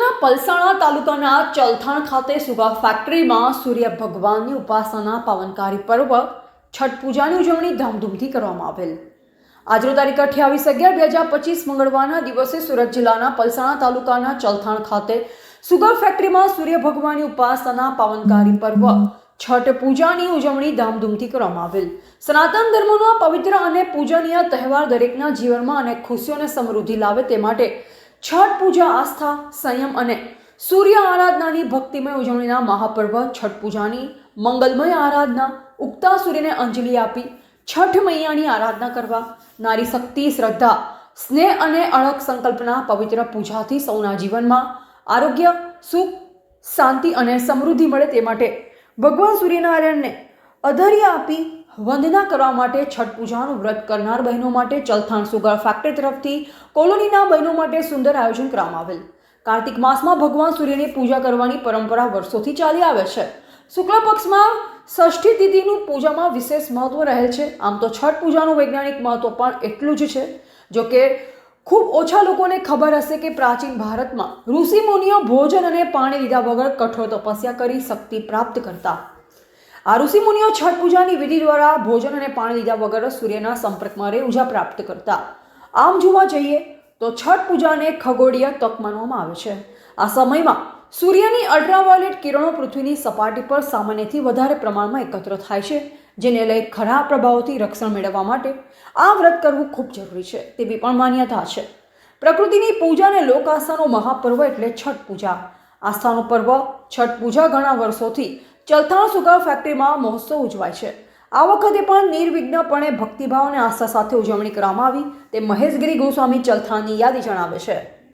જિલ્લાના પલસાણા તાલુકાના ચલથાણ ખાતે સુગા ફેક્ટરીમાં સૂર્ય ભગવાનની ઉપાસના પાવનકારી પર્વ છઠ પૂજાની ઉજવણી ધામધૂમથી કરવામાં આવેલ. આજનો તારીખ અઠ્યાવીસ અગિયાર બે હજાર પચીસ મંગળવારના દિવસે સુરત જિલ્લાના પલસાણા તાલુકાના ચલથાણ ખાતે સુગર ફેક્ટરીમાં સૂર્ય ભગવાનની ઉપાસના પાવનકારી પર્વ છઠ પૂજાની ઉજવણી ધામધૂમથી કરવામાં આવેલ. સનાતન ધર્મનો આ પવિત્ર અને પૂજનીય તહેવાર દરેકના જીવનમાં અનેક ખુશીઓ અને સમૃદ્ધિ લાવે તે માટે છઠ પૂજા, આસ્થા, સંયમ અને સૂર્ય આરાધનાની ભક્તિમય ઉજવણીના મહાપર્વ છઠ પૂજાની મંગલમય આરાધના, ઉગતા સૂર્યને અંજલિ આપી છઠ મૈયાની આરાધના કરવા નારી શક્તિ, શ્રદ્ધા, સ્નેહ અને અળગ સંકલ્પના પવિત્ર પૂજાથી સૌના જીવનમાં આરોગ્ય, સુખ, શાંતિ અને સમૃદ્ધિ મળે તે માટે ભગવાન સૂર્યનારાયણને અધર્ય આપી વંદના કરવા માટે છઠ પૂજાનું વ્રત કરનાર બહેનો માટે ચલથાણ સુગર ફેક્ટરી તરફથી કોલોનીના બહેનો માટે સુંદર આયોજન કરવામાં આવેલ. કાર્તિક માસમાં ભગવાન સૂર્યની પૂજા કરવાની પરંપરા વર્ષોથી ચાલી આવે છે. શુક્લ પક્ષમાં ષષ્ઠી તિથિનું પૂજામાં વિશેષ મહત્વ રહે છે. આમ તો છઠ પૂજાનું વૈજ્ઞાનિક મહત્વ પણ એટલું જ છે, જો કે ખૂબ ઓછા લોકોને ખબર હશે કે પ્રાચીન ભારતમાં ઋષિ મુનિઓ ભોજન અને પાણી લીધા વગર કઠોર તપસ્યા કરી શક્તિ પ્રાપ્ત કરતા. આ ઋષિ મુનિઓ છઠ પૂજાની વિધિ દ્વારા ભોજન અને પાણી લીધા વગર સૂર્યના સંપર્કમાં રહી ઊર્જા પ્રાપ્ત કરતા. આમ જોવા જઈએ તો છઠ પૂજાને ખગોળીય તક માનવામાં આવે છે. આ સમયમાં સૂર્યની અલ્ટ્રાવાયોલેટ કિરણો પૃથ્વીની સપાટી પર સામાન્યથી વધારે પ્રમાણમાં એકત્ર થાય છે, જેને લઈ ખરા પ્રભાવોથી રક્ષણ મેળવવા માટે આ વ્રત કરવું ખૂબ જરૂરી છે તેવી પણ માન્યતા છે. પ્રકૃતિની પૂજા અને લોક આસ્થાનો મહાપર્વ એટલે છઠ પૂજા. આસ્થાનો પર્વ છઠ પૂજા ઘણા વર્ષોથી ચલથાણ સુગર ફેક્ટરીમાં મહોત્સવ ઉજવાય છે. આ વખતે પણ નિર્વિઘ્નપણે ભક્તિભાવ અને આસ્થા સાથે ઉજવણી કરવામાં આવી. તે મહેશગીરી ગોસ્વામી ચલથાણની યાદી જણાવે છે.